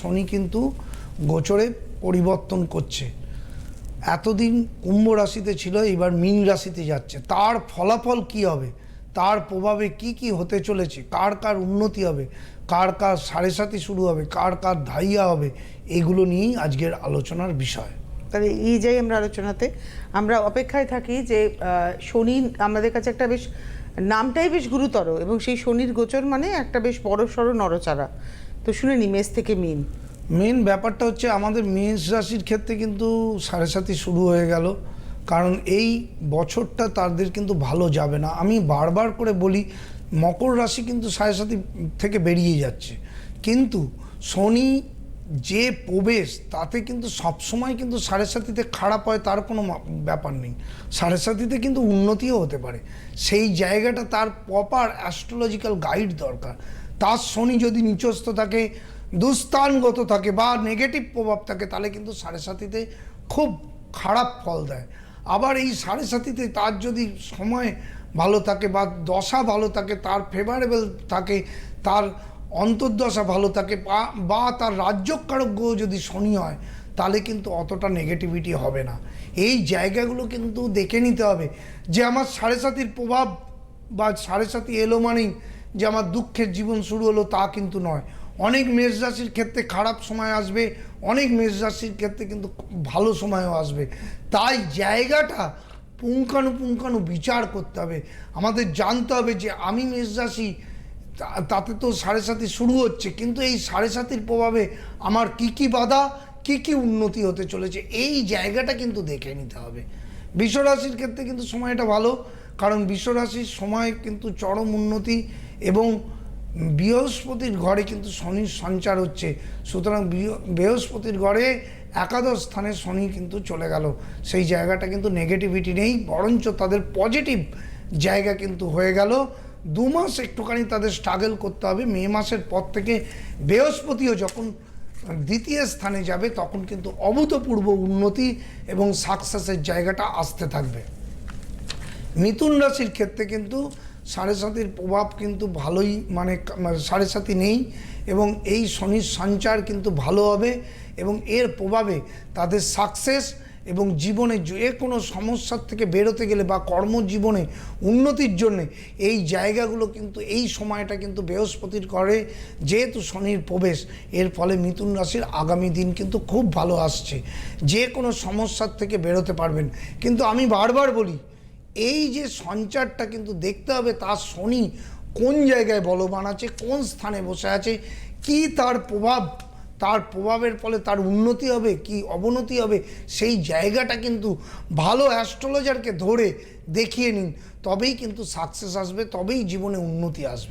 শনি কিন্তু গোচরে পরিবর্তন করছে। এতদিন কুম্ভ রাশিতে ছিল, এবার মীন রাশিতে যাচ্ছে। তার ফলাফল কি হবে? তার প্রভাবে কি কি হতে চলেছে? কার কার উন্নতি হবে? কার কার সাড়ে সাথে শুরু হবে? কার কার ধাইয়া হবে? এগুলো নিয়েই আজকের আলোচনার বিষয়। তাহলে এই যাই আমরা আলোচনাতে, আমরা অপেক্ষায় থাকি যে শনি আমাদের কাছে একটা বেশ, নামটাই বেশ গুরুতর এবং সেই শনির গোচর মানে একটা বেশ বড় নরচারা তো শুনে নি, মেষ থেকে মিন। মেন ব্যাপারটা হচ্ছে আমাদের মেষ রাশির ক্ষেত্রে কিন্তু সাড়ে সাথে শুরু হয়ে গেল। কারণ এই বছরটা তাদের কিন্তু ভালো যাবে না। আমি বারবার করে বলি, মকর রাশি কিন্তু সাড়ে সাথে থেকে বেরিয়ে যাচ্ছে। কিন্তু শনি যে প্রবেশ, তাতে কিন্তু সবসময় কিন্তু সাড়ে সাথীতে খারাপ হয়, তার কোনো ব্যাপার নেই। সাড়ে সাথীতে কিন্তু উন্নতিও হতে পারে। সেই জায়গাটা তার প্রপার অ্যাস্ট্রোলজিক্যাল গাইড দরকার। তার শনি যদি নিচস্থ থাকে দুস্থানগত থাকে বা নেগেটিভ প্রভাব থাকে, তাহলে কিন্তু সাড়ে সাথীতে খুব খারাপ ফল দেয়। আবার এই সাড়ে সাথীতে তার যদি সময় ভালো থাকে বা দশা ভালো থাকে, তার ফেভারেবল থাকে, তার অন্তর্দশা ভালো থাকে বা- তার রাজ্যকারক গ্রহ যদি শনি হয়, তাহলে কিন্তু অতটা নেগেটিভিটি হবে না। এই জায়গাগুলো কিন্তু দেখে নিতে হবে যে আমার সাড়ে সাতির প্রভাব বা সাড়ে সাতি এলো মানেই যে আমার দুঃখের জীবন শুরু হলো তা কিন্তু নয়। অনেক মেষ রাশির ক্ষেত্রে খারাপ সময় আসবে, অনেক মেষ রাশির ক্ষেত্রে কিন্তু ভালো সময়ও আসবে। তাই জায়গাটা পুঙ্খানুপুঙ্খানু বিচার করতে হবে। আমাদের জানতে হবে যে আমি মেষ রাশি তাতে তো সাড়ে সাথে শুরু হচ্ছে, কিন্তু এই সাড়ে সাতির প্রভাবে আমার কি কি বাধা, কি কি উন্নতি হতে চলেছে, এই জায়গাটা কিন্তু দেখে নিতে হবে। বিশ্বরাশির ক্ষেত্রে কিন্তু সময়টা ভালো, কারণ বিশ্বরাশির সময় কিন্তু চরম উন্নতি এবং বৃহস্পতির ঘরে কিন্তু শনির সঞ্চার হচ্ছে। সুতরাং বৃহস্পতির ঘরে একাদশ স্থানে শনি কিন্তু চলে গেল। সেই জায়গাটা কিন্তু নেগেটিভিটি নেই, বরঞ্চ তাদের পজিটিভ জায়গা কিন্তু হয়ে গেল। দু মাস একটুখানি তাদের স্ট্রাগল করতে হবে। মে মাসের পর থেকে বৃহস্পতিও যখন দ্বিতীয় স্থানে যাবে, তখন কিন্তু অভূতপূর্ব উন্নতি এবং সাকসেসের জায়গাটা আসতে থাকবে। মিথুন রাশির ক্ষেত্রে কিন্তু সাড়ে সাতির প্রভাব কিন্তু ভালোই মানে মানে সাড়ে সাতি নেই এবং এই শনির সঞ্চার কিন্তু ভালো হবে এবং এর প্রভাবে তাদের সাকসেস এবং জীবনে যে কোনো সমস্যার থেকে বেরোতে গেলে বা কর্মজীবনে উন্নতির জন্যে এই জায়গাগুলো কিন্তু, এই সময়টা কিন্তু বৃহস্পতির করে যেহেতু শনির প্রবেশ, এর ফলে মিথুন রাশির আগামী দিন কিন্তু খুব ভালো আসছে। যে কোনো সমস্যার থেকে বেরোতে পারবেন। কিন্তু আমি বারবার বলি এই যে সঞ্চারটা কিন্তু দেখতে হবে তার শনি কোন জায়গায় বলবান আছে, কোন স্থানে বসে আছে, কি তার প্রভাব, তার প্রভাবের ফলে তার উন্নতি হবে, কি অবনতি হবে, সেই জায়গাটা কিন্তু ভালো অ্যাস্ট্রোলজারকে ধরে দেখিয়ে নিন, তবেই কিন্তু সাকসেস আসবে, তবেই জীবনে উন্নতি আসবে।